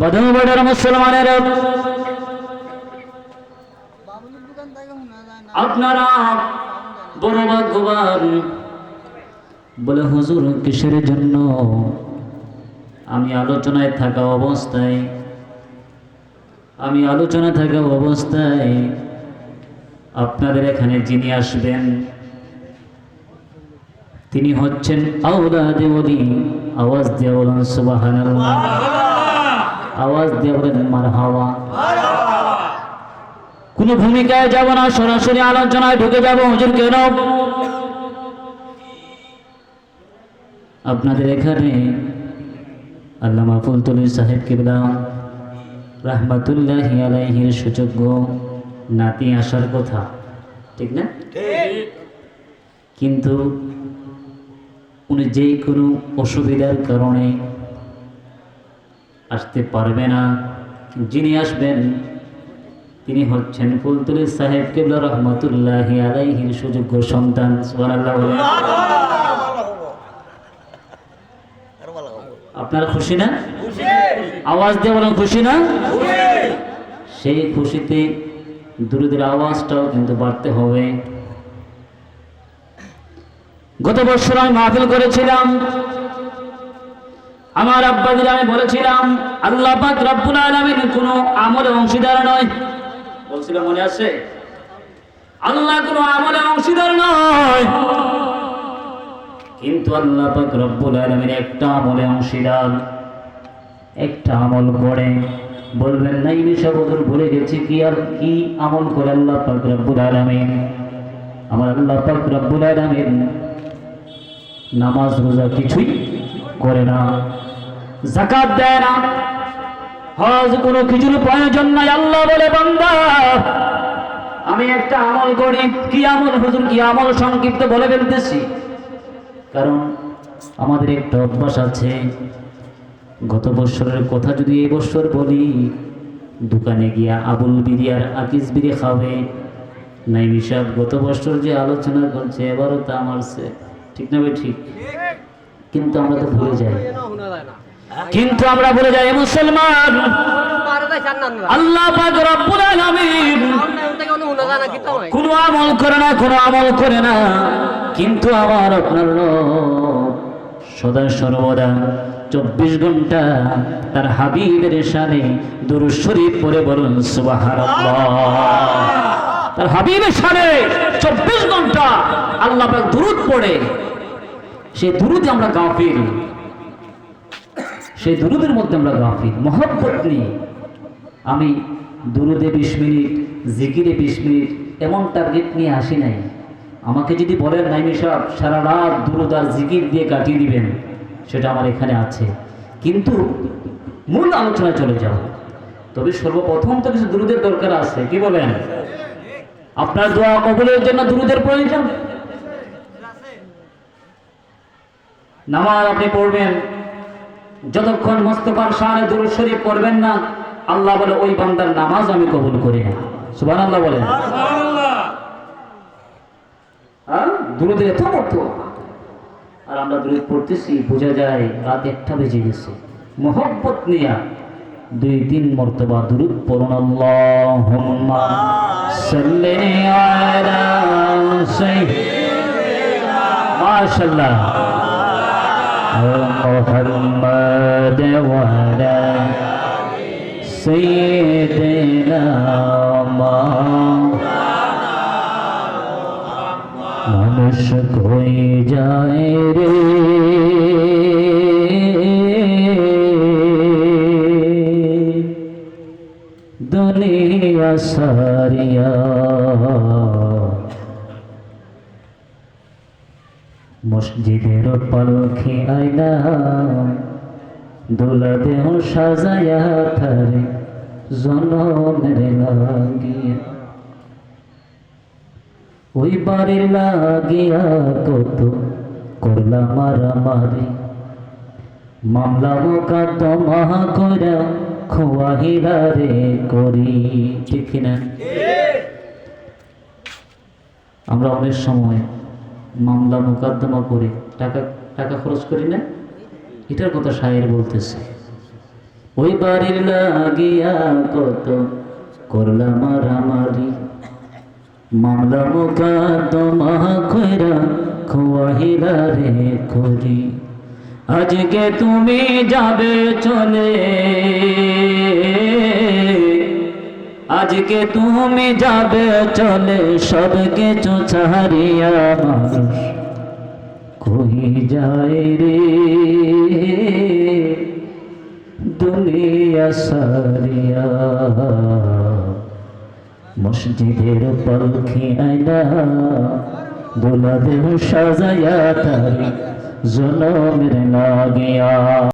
বধুবাড়ির মুসলমানের আপনারা বড় ভাগ্যবান। বলে, হুজুর, কিসের জন্য? আমি আলোচনায় থাকা অবস্থায়, আমি আলোচনা থাকা অবস্থায় আপনাদের এখানে যিনি আসবেন, তিনি হচ্ছেন আউলাদে ওলি, আওয়াজ বলুন, সুবহানাল্লাহ। আওয়াজ দিয়ে বলেন মারহাবা কোনো ভূমিকায় যাব না, সরাসরি আলোচনায় ঢুকে যাব, হুজুর, কেন? আপনাদের এখানে আল্লামা ফুলতলি সাহেব কিবলা, রাহমাতুল্লাহ আলাইহির সুযোগ্য নাতি আসার কথা। ঠিক না? কিন্তু উনি যে কোনো অসুবিধার কারণে আসতে পারবে না। যিনি আসবেন, তিনি হচ্ছেন ফুলতুলি সাহেব কেবলা রহমতুল্লাহ আলাইহির সুযোগ্য সন্তান। আপনারা খুশি না? আওয়াজ দিয়ে বলেন, খুশি না? সেই খুশিতে দুরুদের আওয়াজটাও কিন্তু বাড়তে হবে। গত বছর আমি মাহফিল করেছিলাম। আমার আব্বাদের আমি বলেছিলাম, আল্লাহ পাক রব্বুল আলামিন কোনো আমলে অংশীদার নয়। বলছিলাম মনে আছে? আল্লাহ কোনো আমলে অংশীদার নয়। কিন্তু আল্লাহ পাক রব্বুল আলামিন একটা আমলে অংশীদার। একটা আমল করে বলবেন, নাই নিশাবদর ভুলে গেছি, কি আর কি আমল করে আল্লাহ পাক রব্বুল আলামিন? আমার আল্লাহ পাক রব্বুল আলামিন নামাজ রোজা কিছুই করে না। জাকাত দেয় না। হজ কোনো কিছুর প্রয়োজন নাই, আল্লাহ বলে, বান্দা, আমি একটা আমল করি, কি আমল? হুজুর, কি আমল? সংক্ষিপ্ত বলে ফেলতেছি। কারণ আমাদের একটা অভ্যাস আছে। গত বছরের কথা যদি এই বছর বলি, দোকানে গিয়া আবুল বিরি আর আকিস বিরি খাবে। নাই হিসাব গত বছর যে আলোচনা করছে, এবারও তা মারছে। ঠিক না ভাই, ঠিক? কিন্তু আমরা তো ভুলে যাই। কিন্তু আমরা ভুলে যাই মুসলমান। আল্লাহ পাক রব্বুল আলামিন কোনো আমল করে না কোনো আমল করে না। কিন্তু আমার আপনার সদা সর্বদা চব্বিশ ঘণ্টা তার হাবিবের সানে দুরুদ শরীফ পরে বলুন সুবহানাল্লাহ। তার হাবিবের সানে চব্বিশ ঘণ্টা আল্লাহ পাক দুরুদ পড়ে। সেই দুরুদে আমরা গাফিল। সেই দুরুদের মধ্যে আমরা গাফিল। মহব্বত নিয়ে আমি দুরুদে বিশ মিনিট, জিকিরে বিশ মিনিট এমন টার্গেট নিয়ে আসি নাই। আমাকে যদি বলেন নাইমি সাহেব, সারা রাত দুরুদ আর জিকির দিয়ে কাটিয়ে দিবেন, সেটা আমার এখানে আছে। কিন্তু মূল আলোচনায় চলে যাব তবে সর্বপ্রথম তো কিছু দুরুদের দরকার আছে, কি বলেন? আপনার দোয়া কবলের জন্য দুরুদের প্রয়োজন। নামাজ আপনি পড়বেন। যতক্ষণ মোস্তফার শাহে দুরুদ শরীফ পড়বেন না আল্লাহ বলে ওই বান্দার নামাজ আমি কবুল করি না। সুবান আল্লাহ বলেন হ্যাঁ দুরুদের এত মতো আর আমরা দুরুদ পড়তেছি বোঝা যায় রাত একটা বেজে গেছে। মোহব্বত নিয়া দুই তিন মর্তবা দুরুদ পড়ুন। আল্লাহুম্মা সাল্লি আলা সাইয়্যিদিনা। মাশাআল্লাহ। محمد وعلى سيدنا মানুষ কই যায় রে দুনিয়া সারিয়া মসজিদের পালখি আইনা দোলা দেহ সাজায়া থারে জনমের লাগিয়া ওই বাড়ির লাগিয়া কত করলাম মারামারি। মামলা মোকাদ্দমা কইরা খোয়াহিরা রে করি ঠিক না আমরা অনেক সময় মামলা মোকদ্দমা করি টাকা টাকা খরচ করি না? এটার কথা শায়ের বলতেছে। ওই বাড়ির লাগিয়া কত করলাম মারামারি মামলা মোকদ্দমা কইরা খোয়াহিলা রে করি। আজকে তুমি যাবে চলে। আজকে তুমি যাবে চলে, সব কিছু ছাড়িয়া কই যায় রে? দুনিয়া সারিয়া। মসজিদের পালকি আইনা দোলা দেহ সাজায়া তারি, জনমের লাগিয়া